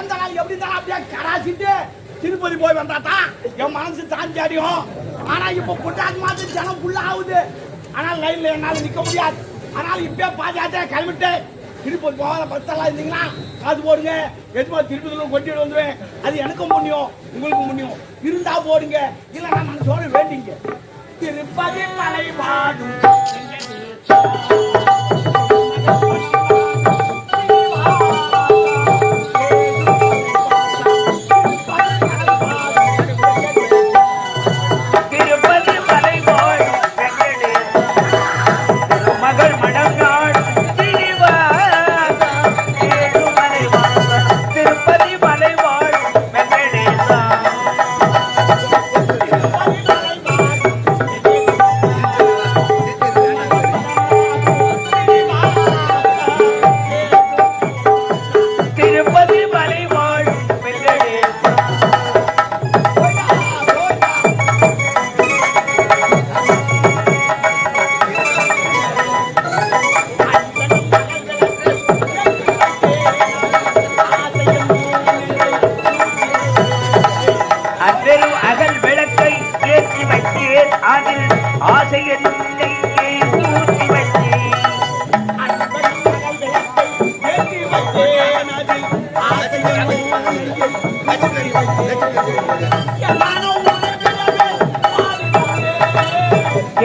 எந்த நாள் எப்படி இருந்தாலும் அப்படியே கராசிட்டு திருப்பதி போய் வந்தாட்டா என் மனசு தாண்டி அடியும். ஆனா இப்ப கொண்டாது மாதிரி ஜனம் ஃபுல்லா ஆகுது. ஆனால் லைன்ல என்னால் நிக்க முடியாது. ஆனால் இப்பயே பாஜக கிளம்பிட்டு திருப்பதி போகாத பக்தெல்லாம் இருந்தீங்கன்னா அது போடுங்க. எதுமா திருப்பதியில் கொட்டிட்டு வந்துடுவேன் அது எனக்கும் புண்ணியம் உங்களுக்கும் புண்ணியம். இருந்தா போடுங்க. இல்லைன்னா மனசோட வேண்டிங்க. திருப்பதி மலை பாடும்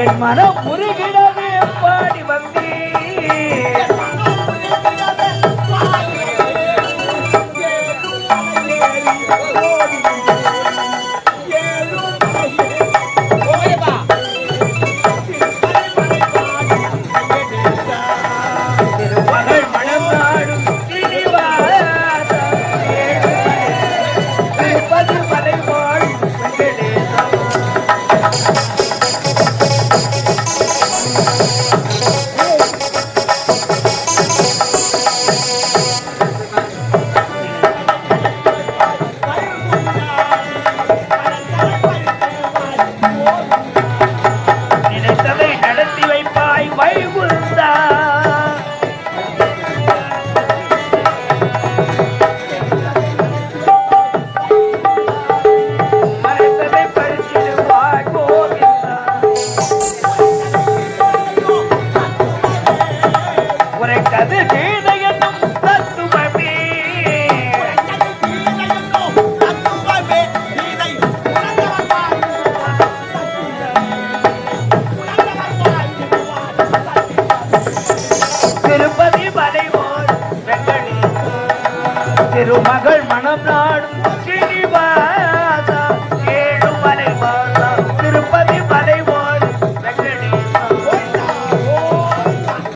என் மனம் முருகிடவே பாடி வந்தேன் நினைத்ததை நடத்தி திருமகள்